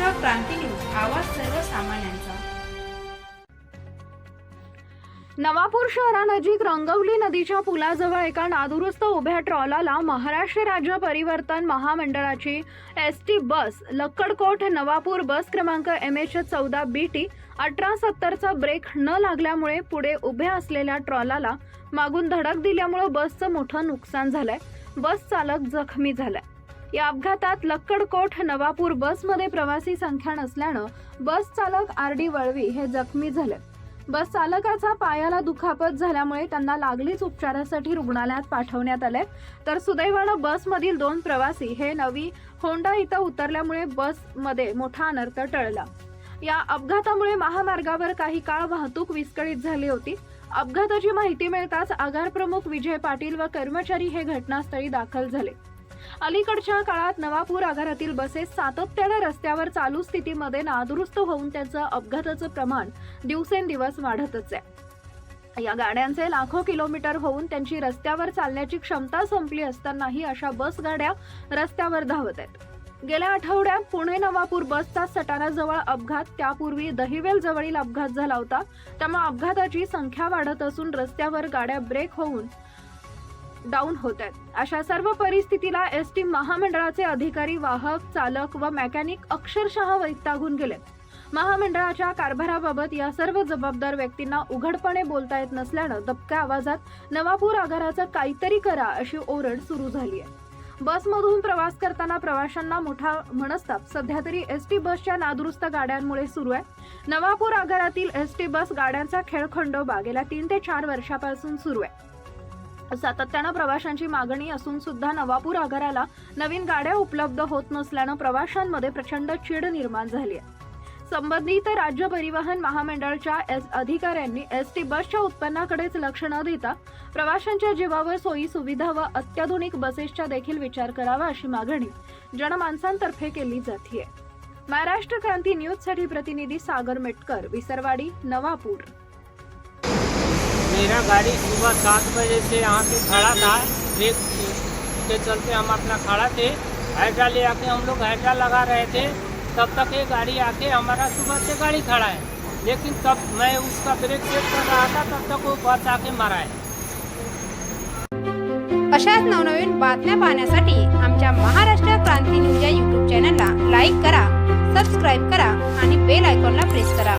Maharashtra Kranti news आवाज सर्वसामान्यांचा. नवापूर शहरानजीक रंगवली नदीच्या पुलाजवळ एका नादुरुस्त उभ्या ट्रॉलाला महाराष्ट्र राज्य परिवर्तन महामंडळाची S T bus Lakkadkot Navapur bus क्रमांक एम एच चौदा बी टी अठरा सत्तरचा ब्रेक न लागल्यामुळे पुढे उभ्या असलेल्या ट्रॉलाला मागून धडक दिल्यामुळे बसचं मोठं नुकसान झालंय. बस चालक जखमी झालाय. या अपघातात लक्कडकोट नवापूर बसमध्ये प्रवासी संख्या नसल्यानं बस चालक आर डी वळवी हे जखमी झाले. बस चालकाचा पायाला दुखापत झाल्यामुळे त्यांना लागलीच उपचारासाठी रुग्णालयात पाठवण्यात आले. तर सुदैवानं बसमधील दोन प्रवासी हे नवी होंडा इथं उतरल्यामुळे बसमध्ये मोठा अनर्थ टळला. या अपघातामुळे महामार्गावर काही काळ वाहतूक विस्कळीत झाली होती. अपघाताची माहिती मिळताच आगार प्रमुख विजय पाटील व कर्मचारी हे घटनास्थळी दाखल झाले. अलीकडच्या काळात नवापूर आगारातील बसेस सातत्याने रस्त्यावर चालू स्थितीमध्ये नादुरुस्त होऊन त्याचं अपघाताचं प्रमाण दिवसेंदिवस वाढतच आहे. या गाड्यांचे लाखो किलोमीटर होऊन त्यांची रस्त्यावर चालण्याची क्षमता संपली असतानाही अशा बस गाड्या रस्त्यावर धावत आहेत. गेल्या आठवड्यात पुणे नवापूर बसचा सटाणाजवळ अपघात त्यापूर्वी दहिवेल जवळील अपघात झाला होता. त्यामुळे अपघाताची संख्या वाढत असून रस्त्यावर गाड्या ब्रेक होऊन डाऊन होत आहेत. अशा सर्व परिस्थितीला एस टी महामंडळाचे अधिकारी वाहक चालक व मेकॅनिक अक्षरशः वैतागून गेले. महामंडळाच्या कारभाराबाबत या सर्व जबाबदार व्यक्तींना उघडपणे बोलता येत नसल्यानं दबक्या आवाजात नवापूर आगाराचं काहीतरी करा अशी ओरड सुरू झाली आहे. बसमधून प्रवास करताना प्रवाशांना मोठा मनस्ताप. सध्या तरी एस टी बसच्या नादुरुस्त गाड्यांमुळे सुरू आहे. नवापूर आगारातील एस टी बस गाड्यांचा खेळखंडोबा गेल्या तीन ते चार वर्षापासून सुरू आहे. सातत्यानं प्रवाशांची मागणी असून सुद्धा नवापूर आगाराला नवीन गाड्या उपलब्ध होत नसल्यानं प्रवाशांमध्ये प्रचंड चीड निर्माण झाली आहे. संबंधित राज्य परिवहन महामंडळाच्या एस अधिकाऱ्यांनी एस टी बसच्या उत्पन्नाकडेच लक्ष न देता प्रवाशांच्या जीवावर सोयी सुविधा व अत्याधुनिक बसेसचा देखील विचार करावा अशी मागणी जनमानसांतर्फे केली जाते महाराष्ट्र क्रांती न्यूजसाठी प्रतिनिधी सागर मेटकर विसरवाडी नवापूर. मेरा गाड़ी सुबह सात बजे से यहाँ पे खड़ा था। ब्रेक के चलते हम अपना खड़ा थे। हैड्रा ले आके हम लोग हैड्रा लगा रहे थे। तब तक ये गाड़ी आके हमारा सुबह से गाड़ी खड़ा है। लेकिन तब मैं उसका ब्रेक चेक कर रहा था तब तक वो बस आके मारा है। अशाच नवनवीन बातम्या पाहण्यासाठी आमच्या महाराष्ट्र क्रांती न्यूज या यूट्यूब चॅनलला लाईक करा सबस्क्राईब करा आणि बेल आयकॉनला प्रेस करा.